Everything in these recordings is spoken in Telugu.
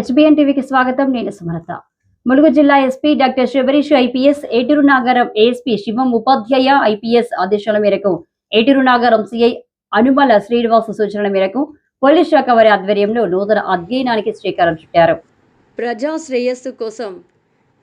హెచ్బిఎన్ టీవీకి స్వాగతం. నేను సుమలత ములుగు జిల్లా SP doctor Shivareesh IPS Eturu Nagaram ASP Shivam Upadhyay IPS ఆదేశాల మేరకు ఏటూరు నాగరం సిఐ అనుమల శ్రీనివాస్ సూచనల మేరకు పోలీస్ శాఖ వారి ఆధ్వర్యంలో నూతన అధ్యయనానికి శ్రీకారం చుట్టారు. ప్రజా శ్రేయస్సు కోసం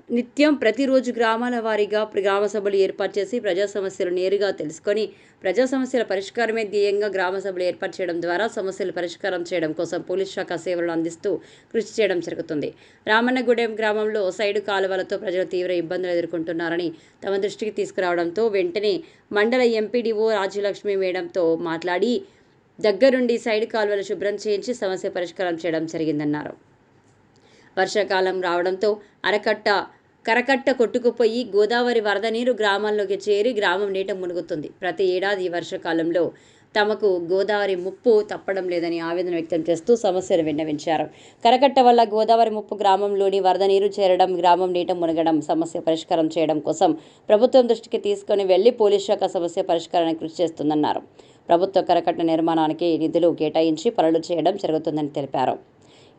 నిత్యం ప్రతిరోజు గ్రామాల వారీగా గ్రామ సభలు ఏర్పాటు చేసి ప్రజా సమస్యలు నేరుగా తెలుసుకొని ప్రజా సమస్యల పరిష్కారమే ధ్యేయంగా గ్రామ సభలు ఏర్పాటు చేయడం ద్వారా సమస్యలు పరిష్కారం చేయడం కోసం పోలీస్ శాఖ సేవలను అందిస్తూ కృషి చేయడం జరుగుతుంది. రామన్నగూడెం గ్రామంలో సైడు కాలువలతో ప్రజలు తీవ్ర ఇబ్బందులు ఎదుర్కొంటున్నారని తమ దృష్టికి తీసుకురావడంతో వెంటనే మండల ఎంపీడీఓ రాజ్యలక్ష్మి మేడంతో మాట్లాడి దగ్గరుండి సైడ్ కాలువలు శుభ్రం చేయించి సమస్య పరిష్కారం చేయడం జరిగిందన్నారు. వర్షాకాలం రావడంతో అరకట్ట కరకట్ట కొట్టుకుపోయి గోదావరి వరద నీరు గ్రామాల్లోకి చేరి గ్రామం నీట మునుగుతుంది. ప్రతి ఏడాది వర్షకాలంలో వర్షాకాలంలో తమకు గోదావరి ముప్పు తప్పడం లేదని ఆవేదన వ్యక్తం చేస్తూ సమస్యను విన్నవించారు. కరకట్ట వల్ల గోదావరి ముప్పు గ్రామంలోని వరద నీరు చేరడం గ్రామం నీట మునగడం సమస్య పరిష్కారం చేయడం కోసం ప్రభుత్వం దృష్టికి తీసుకొని వెళ్ళి పోలీస్ శాఖ సమస్య పరిష్కారానికి కృషి చేస్తుందన్నారు. ప్రభుత్వ కరకట్ట నిర్మాణానికి నిధులు కేటాయించి పనులు చేయడం జరుగుతుందని తెలిపారు.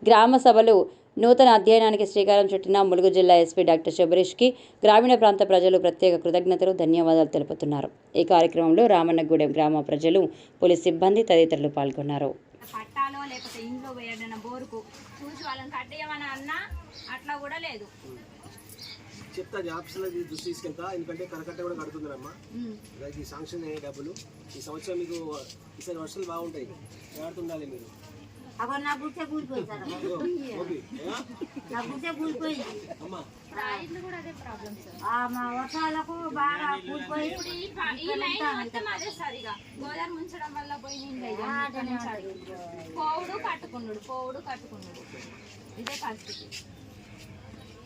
గ్రామ సభలు నూతన అధ్యయనానికి శ్రీకారం చుట్టిన ములుగు జిల్లా ఎస్పీ డాక్టర్ శబరీష్కి గ్రామీణ ప్రాంత ప్రజలు ప్రత్యేక కృతజ్ఞతలు ధన్యవాదాలు తెలుపుతున్నారు. ఈ కార్యక్రమంలో రామన్నగూడెం గ్రామ ప్రజలు పోలీస్ సిబ్బంది తదితరులు పాల్గొన్నారు. పట్టాలో లేకపోతే ఇంట్లో వేయడన బోరుకు చూసి వాళ్ళని కట్టేయమని అన్నా అట్లా కూడా లేదు. చెప్తా ఆఫీసులో దృష్టి తీసుకెళ్తా ఎందుకంటే కరకట్ట కూడా కడుతుందమ్మా దానికి శాంక్షన్ అయ్యే డబ్బులు. ఈ సంవత్సరం మీకు ఈసారి వర్షాలు బాగుంటాయి. జాగ్రత్త ఉండాలి మీరు. నా గుట్టే కూలిపోయింది సార్ ఇదిగో, ఓకే ఆ? నా గుట్టే కూలిపోయింది అమ్మా ఇల్లు కూడా అదే ప్రాబ్లం సార్ ఆ మా వర్షాలకు బాగా కూలిపోయి ఇప్పుడు ఈ లైన్ మొత్తం అదే సార్ ఇక గోదావరి ముంచడం వల్ల పోయి నిండా ఇక ఇక్కడ నుంచి అటు. పోవుడు కట్టుకున్నాడు పోవుడు కట్టుకున్నాడు ఇదే పరిస్థితి